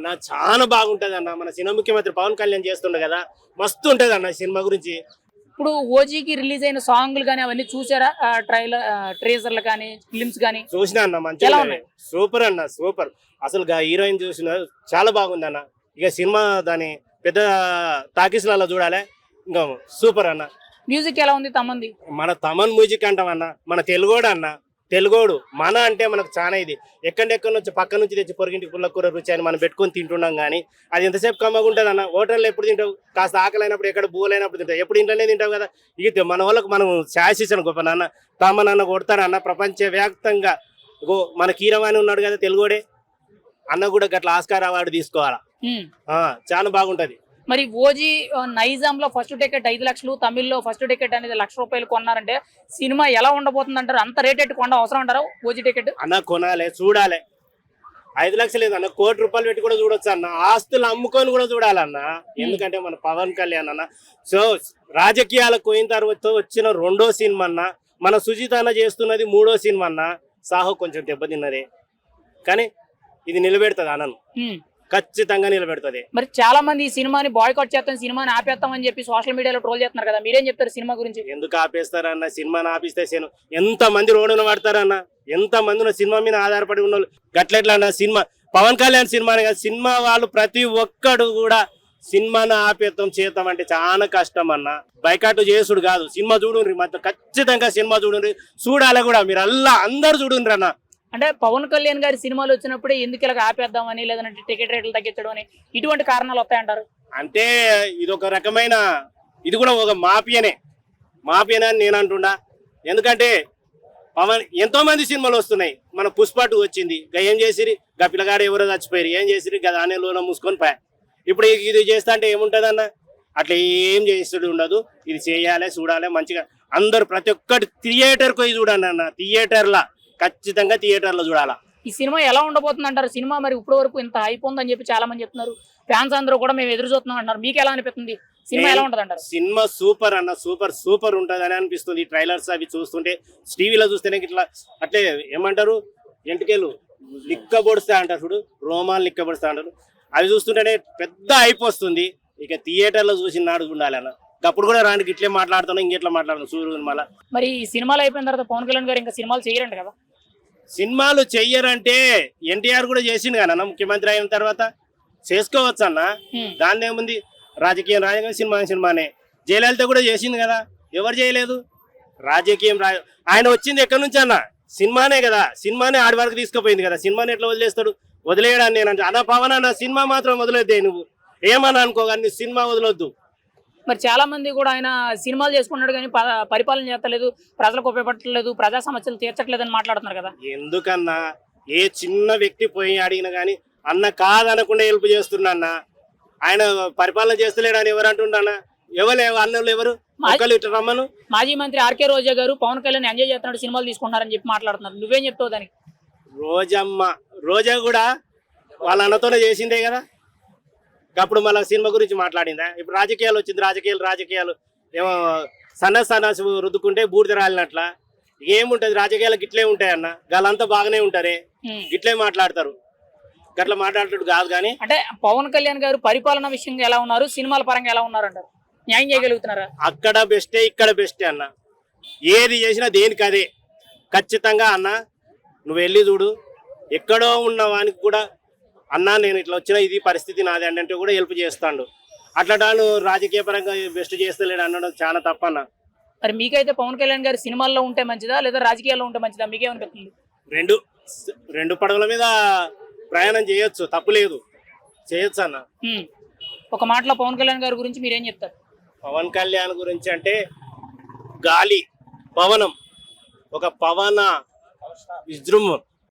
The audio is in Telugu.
అన్న చాలా బాగుంటది అన్న మన సినిమా ముఖ్యమంత్రి పవన్ కళ్యాణ్ చేస్తుండే కదా మస్తు ఉంటది అన్న సినిమా గురించి. ఇప్పుడు ఓజీకి రిలీజ్ అయిన సాంగ్లు కానీ అవన్నీ చూసారా? ట్రైలర్ ట్రేజర్లు కానీ ఫిలిమ్స్ కానీ చూసినా అన్న మంచిగా? సూపర్ అన్న సూపర్. అసలు హీరోయిన్ చూసిన చాలా బాగుంది అన్న ఇక సినిమా దాని పెద్ద టాకీస్లలో చూడాలి. ఇంకా సూపర్ అన్న. మ్యూజిక్ ఎలా ఉంది తమ్మంది మన తమన్ మ్యూజిక్ అంటాం అన్న మన తెలుగోడు అన్న. తెలుగోడు మన అంటే మనకు చాలా ఇది. ఎక్కడెక్కడ నుంచి పక్క నుంచి తెచ్చి పొరిగింటికి పుల్ల కూర రుచి అని మనం పెట్టుకొని తింటున్నాం కానీ అది ఎంతసేపు కమ్మగా ఉంటుంది అన్న? హోటల్లో ఎప్పుడు తింటావు? కాస్త ఆకలి అయినప్పుడు ఎక్కడ బూలైనప్పుడు తింటావు? ఎప్పుడు ఇంట్లోనే తింటావు కదా? ఇది మన వాళ్ళకు మనం శాసిస్తాను గొప్ప నాన్న. తమ నాన్న కొడతారన్న ప్రపంచ వ్యాప్తంగా గో మన కీరవాణి ఉన్నాడు కదా తెలుగోడే? అన్న కూడా గట్ల ఆస్కార్ అవార్డు తీసుకోవాలా? చాలా బాగుంటది. మరి ఓజీ నైజాం లో ఫస్ట్ టికెట్ ఐదు లక్షలు తమిళ్ళో ఫస్ట్ టికెట్ అనేది లక్ష రూపాయలు కొన్నారంటే సినిమా ఎలా ఉండబోతుంది అంటారు అంత రేట్ ఎట్టు కొండ అవసరం అంటారా ఓజీ టికెట్ అన్న కొనాలి చూడాలి. ఐదు లక్షలు అన్న కోటి రూపాయలు పెట్టి కూడా చూడొచ్చు అన్న. ఆస్తులు అమ్ముకొని కూడా చూడాలన్న ఎందుకంటే మన పవన్ కళ్యాణ్ అన్న. సో రాజకీయాలకు పోయిన తర్వాత వచ్చిన రెండో సినిమా అన్న. మన సుజిత అన్న చేస్తున్నది మూడో సినిమా అన్న. సాహో కొంచెం దెబ్బతిన్నదే. కానీ ఇది నిలబెడుతుంది అన్నను. ఖచ్చితంగా నిలబెడుతుంది. మరి చాలా మంది ఈ సినిమాని బాయ్కాట్ చేస్తాం సినిమాని ఆపేస్తామని చెప్పి సోషల్ మీడియాలో ట్రోల్ చేస్తున్నారు కదా మీరేం చెప్తారు సినిమా గురించి? ఎందుకు ఆపేస్తారన్న? సినిమాని ఆపిస్తే సేను ఎంత మంది రోడ్డున పడతారన్న? ఎంత మంది సినిమా మీద ఆధారపడి ఉన్న గట్లెట్లా అన్న సినిమా పవన్ కళ్యాణ్ సినిమానే కాదు సినిమా వాళ్ళు ప్రతి ఒక్కడు కూడా సినిమాను ఆపేత్తం చేద్దాం అంటే చాలా కష్టం అన్న బైకాటు చేసుడు కాదు సినిమా చూడుండ్రి మాత్రం ఖచ్చితంగా సినిమా చూడుండ్రి. చూడాలి కూడా మీరు అల్లా అందరు చూడుండ్రి అన్న అంటే పవన్ కళ్యాణ్ గారి సినిమాలు వచ్చినప్పుడే ఎందుకు ఇలా ఆపేద్దామని లేదంటే టికెట్ రేట్లు తగ్గించడం అని ఇటువంటి కారణాలు వస్తాయంటారు? అంటే ఇది ఒక రకమైన ఇది కూడా ఒక మాఫియనే. మాఫియనే అని నేను అంటున్నా. ఎందుకంటే పవన్ ఎంతో మంది సినిమాలు వస్తున్నాయి. మన పుష్పటు వచ్చింది. ఏం చేసిరి గా పిల్లగాడు ఎవరో చచ్చిపోయారు. ఏం చేసిరి గా దానే లోన మూసుకొని పోయా. ఇప్పుడు ఇది చేస్తా అంటే ఏముంటుందన్న? అట్లా ఏం చేస్తుడు ఉండదు. ఇది చేయాలి చూడాలి మంచిగా. అందరు ప్రతి ఒక్కటి థియేటర్కి పోయి చూడండి అన్న. థియేటర్లా ఖచ్చితంగా థియేటర్లో చూడాలా. ఈ సినిమా ఎలా ఉండబోతుంది అంటారు సినిమా మరి ఇప్పటి వరకు ఇంత హైప్ ఉందని చెప్పి చాలా మంది చెప్తున్నారు. ఫ్యాన్స్ అందరూ కూడా మేము ఎదురు చూస్తున్నాం అంటారు మీకు ఎలా అనిపిస్తుంది? సినిమా ఎలా ఉంటుంది అంటారు సినిమా సూపర్ అన్న సూపర్ సూపర్ ఉంటది అని అనిపిస్తుంది. ట్రైలర్స్ అవి చూస్తుంటే టీవీలో చూస్తేనే ఇట్లా అట్లే ఏమంటారు? ఎంటికేలు లిక్క పొడుస్తా అంటారు చూడు. రోమాలు లిక్క పొడుస్తా అంటారు. అవి చూస్తుంటేనే పెద్ద హైప్ వస్తుంది. ఇక థియేటర్లో చూసి నాడు ఉండాలి అన్న. అప్పుడు కూడా రానికి ఇట్లే మాట్లాడుతున్నాం ఇంకెట్లా మాట్లాడుతున్నాం? సూర్యుడు మళ్ళా. మరి ఈ సినిమాలు అయిపోయిన తర్వాత పవన్ కళ్యాణ్ గారు ఇంకా సినిమాలు చేయరంట కదా? సినిమాలు చెయ్యరంటే ఎన్టీఆర్ కూడా చేసిండు కదా అన్న ముఖ్యమంత్రి అయిన తర్వాత. చేసుకోవచ్చు అన్న. దాని ఏముంది? రాజకీయం రాజకీయం సినిమా సినిమానే. జయలలిత కూడా చేసింది కదా. ఎవరు చేయలేదు? రాజకీయం ఆయన వచ్చింది ఎక్కడి నుంచి అన్న? సినిమానే కదా. సినిమానే ఆడి వరకు తీసుకుపోయింది కదా. సినిమాని ఎట్లా వదిలేస్తాడు? వదిలేయడాన్ని నేను అన్న పవన్ అన్న సినిమా మాత్రం వదిలేద్దే నువ్వు. ఏమన్నా అనుకో కానీ సినిమా వదలొద్దు. మరి చాలా మంది కూడా ఆయన సినిమాలు చేసుకున్నాడు కానీ పరిపాలన చేస్తలేదు ప్రజలకు ఉపయోగపడట్లేదు ప్రజా సమస్యలు తీర్చట్లేదు అని మాట్లాడుతున్నారు కదా. ఎందుకన్నా? ఏ చిన్న వ్యక్తి పోయి అడిగినా కానీ అన్న కాదనకుండా హెల్ప్ చేస్తున్నా ఆయన పరిపాలన చేస్తలేడని ఎవరు అంటుండన్నా ఎవరు అన్నలు ఎవరు? రమ్మను. మాజీ మంత్రి ఆర్కే రోజా గారు పవన్ కళ్యాణ్ ఎంజాయ్ చేస్తున్నాడు సినిమాలు తీసుకుంటున్నారని చెప్పి మాట్లాడుతున్నారు. నువ్వేం చెప్తావు దానికి? రోజమ్మ రోజా కూడా వాళ్ళ అన్నతోనే చేసిందే కదా? అప్పుడు మళ్ళీ సినిమా గురించి మాట్లాడిందా? ఇప్పుడు రాజకీయాలు వచ్చింది రాజకీయాలు రాజకీయాలు. ఏమో సన్న సన్నాసి రుద్దుకుంటే బూడిద రాలినట్ల. ఏముంటది? రాజకీయాలు గిట్లే ఉంటాయి అన్న. వాళ్ళంతా బాగానే ఉంటారే. గిట్లే మాట్లాడతారు. గట్ల మాట్లాడేటట్టు కాదు కానీ. అంటే పవన్ కళ్యాణ్ గారు పరిపాలన విషయంగా ఎలా ఉన్నారు? సినిమాల పరంగా ఎలా ఉన్నారు అంటారు న్యాయం చేయగలుగుతున్నారా? అక్కడ బెస్టే ఇక్కడ బెస్టే అన్న. ఏది చేసినా దేనికి అదే. ఖచ్చితంగా అన్న నువ్వు వెళ్ళి చూడు. ఎక్కడో ఉన్న వానికి కూడా అన్న నేను ఇట్లా వచ్చిన ఇది పరిస్థితి నాది అంటే కూడా హెల్ప్ చేస్తాడు. అట్లా నువ్వు రాజకీయ పరంగా బెస్ట్ చేస్తలేడు అనడం చాలా తప్పన్న. మరి మీకైతే పవన్ కళ్యాణ్ గారు సినిమాల్లో ఉంటే మంచిదా లేదా రాజకీయాల్లో ఉంటే మంచిదా? మీకేమనిపిస్తుంది? రెండు రెండు పడవల మీద ప్రయాణం చేయొచ్చు తప్పు లేదు. చేయొచ్చు అన్న. ఒక మాటలో పవన్ కళ్యాణ్ గారి గురించి మీరేం చెప్తారు? పవన్ కళ్యాణ్ గురించి అంటే గాలి పవనం. ఒక పవన విజృంభం.